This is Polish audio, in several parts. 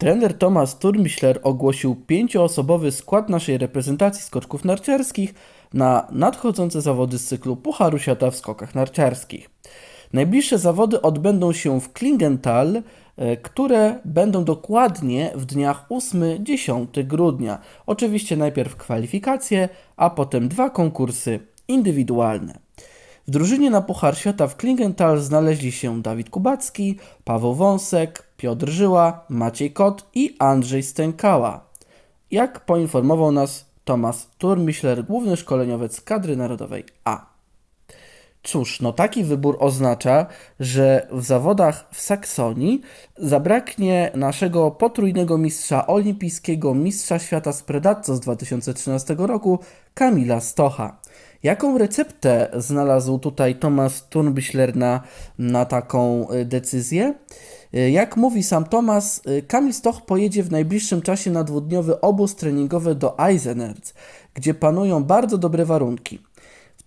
Trener Tomasz Turmischler ogłosił pięcioosobowy skład naszej reprezentacji skoczków narciarskich na nadchodzące zawody z cyklu Pucharu Świata w skokach narciarskich. Najbliższe zawody odbędą się w Klingenthal, e, które będą dokładnie w dniach 8-10 grudnia. Oczywiście najpierw kwalifikacje, a potem dwa konkursy indywidualne. W drużynie na Puchar Świata w Klingenthal znaleźli się Dawid Kubacki, Paweł Wąsek, Piotr Żyła, Maciej Kot i Andrzej Stękała. Jak poinformował nas Tomasz Turmischler, główny szkoleniowiec kadry narodowej A. Cóż, no taki wybór oznacza, że w zawodach w Saksonii zabraknie naszego potrójnego mistrza olimpijskiego, mistrza świata z Predazzo z 2013 roku, Kamila Stocha. Jaką receptę znalazł tutaj Tomasz Turmbischler na, na taką y, decyzję? Y, Jak mówi sam Tomasz, y, Kamil Stoch pojedzie w najbliższym czasie na dwudniowy obóz treningowy do Eisenerz, gdzie panują bardzo dobre warunki.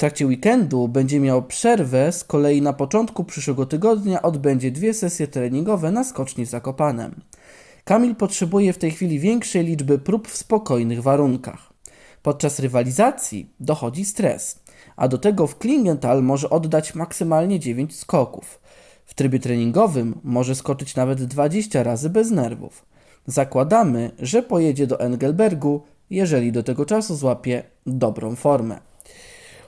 Trakcie weekendu będzie miał przerwę, z kolei na początku przyszłego tygodnia odbędzie dwie sesje treningowe na skoczni Zakopanem. Kamil potrzebuje w tej chwili większej liczby prób w spokojnych warunkach. Podczas rywalizacji dochodzi stres, a do tego w Klingenthal może oddać maksymalnie 9 skoków. W trybie treningowym może skoczyć nawet 20 razy bez nerwów. Zakładamy, że pojedzie do Engelbergu, jeżeli do tego czasu złapie dobrą formę.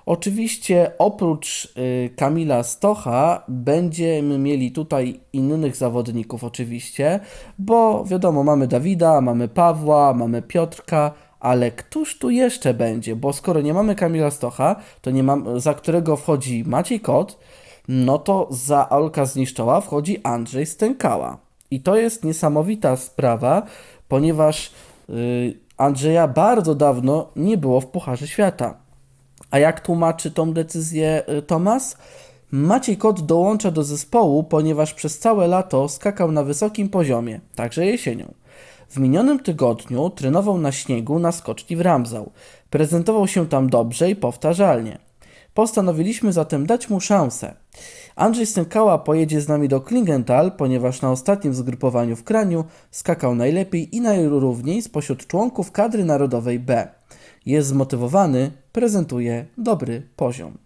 Oczywiście oprócz y, Kamila Stocha będziemy mieli tutaj innych zawodników oczywiście, bo wiadomo, mamy Dawida, mamy Pawła, mamy Piotrka, ale któż tu jeszcze będzie? Bo skoro nie mamy Kamila Stocha, to nie mam, za którego wchodzi Maciej Kot, no to za Olka Zniszczoła wchodzi Andrzej Stękała. I to jest niesamowita sprawa, ponieważ y, Andrzeja bardzo dawno nie było w Pucharze Świata. A jak tłumaczy tą decyzję y, Tomas? Maciej Kot dołącza do zespołu, ponieważ przez całe lato skakał na wysokim poziomie, także jesienią. W minionym tygodniu trenował na śniegu na skoczni w Ramzał. Prezentował się tam dobrze i powtarzalnie. Postanowiliśmy zatem dać mu szansę. Andrzej Stękała pojedzie z nami do Klingenthal, ponieważ na ostatnim zgrupowaniu w Kraniu skakał najlepiej i najrówniej spośród członków kadry narodowej B. Jest zmotywowany, prezentuje dobry poziom.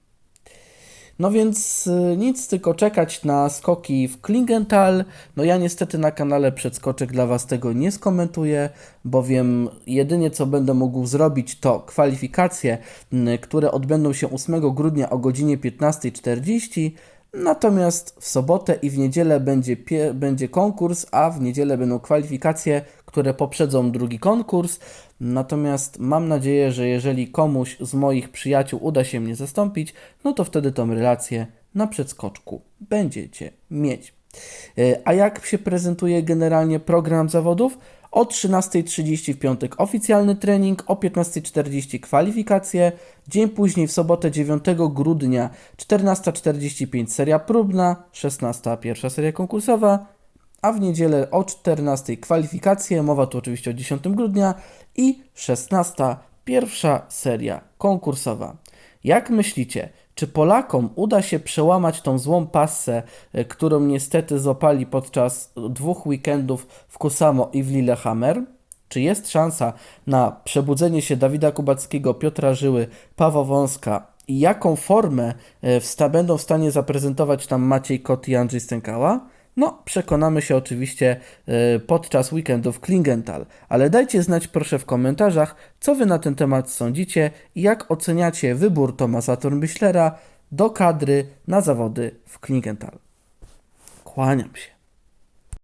No więc y, nic, tylko czekać na skoki w Klingenthal. No ja niestety na kanale Przedskoczek dla Was tego nie skomentuję, bowiem jedynie co będę mógł zrobić to kwalifikacje, m, które odbędą się 8 grudnia o godzinie 15.40. Natomiast w sobotę i w niedzielę będzie, będzie konkurs, a w niedzielę będą kwalifikacje, które poprzedzą drugi konkurs. Natomiast mam nadzieję, że jeżeli komuś z moich przyjaciół uda się mnie zastąpić, no to wtedy tą relację na przedskoczku będziecie mieć. E, A jak się prezentuje generalnie program zawodów? O 13.30 w piątek oficjalny trening, o 15.40 kwalifikacje, dzień później w sobotę 9 grudnia 14.45 seria próbna, 16 pierwsza seria konkursowa, a w niedzielę o 14 kwalifikacje, mowa tu oczywiście o 10 grudnia i 16 pierwsza seria konkursowa. Jak myślicie, czy Polakom uda się przełamać tą złą passę, e, którą niestety złapali podczas dwóch weekendów w Kusamo i w Lillehammer? Czy jest szansa na przebudzenie się Dawida Kubackiego, Piotra Żyły, Pawła Wąska i jaką formę e, będą w stanie zaprezentować tam Maciej Kot i Andrzej Stękała? No, przekonamy się oczywiście e, podczas weekendu w Klingenthal, ale dajcie znać proszę w komentarzach, co wy na ten temat sądzicie i jak oceniacie wybór Tomasa Turmbischlera do kadry na zawody w Klingenthal. Kłaniam się.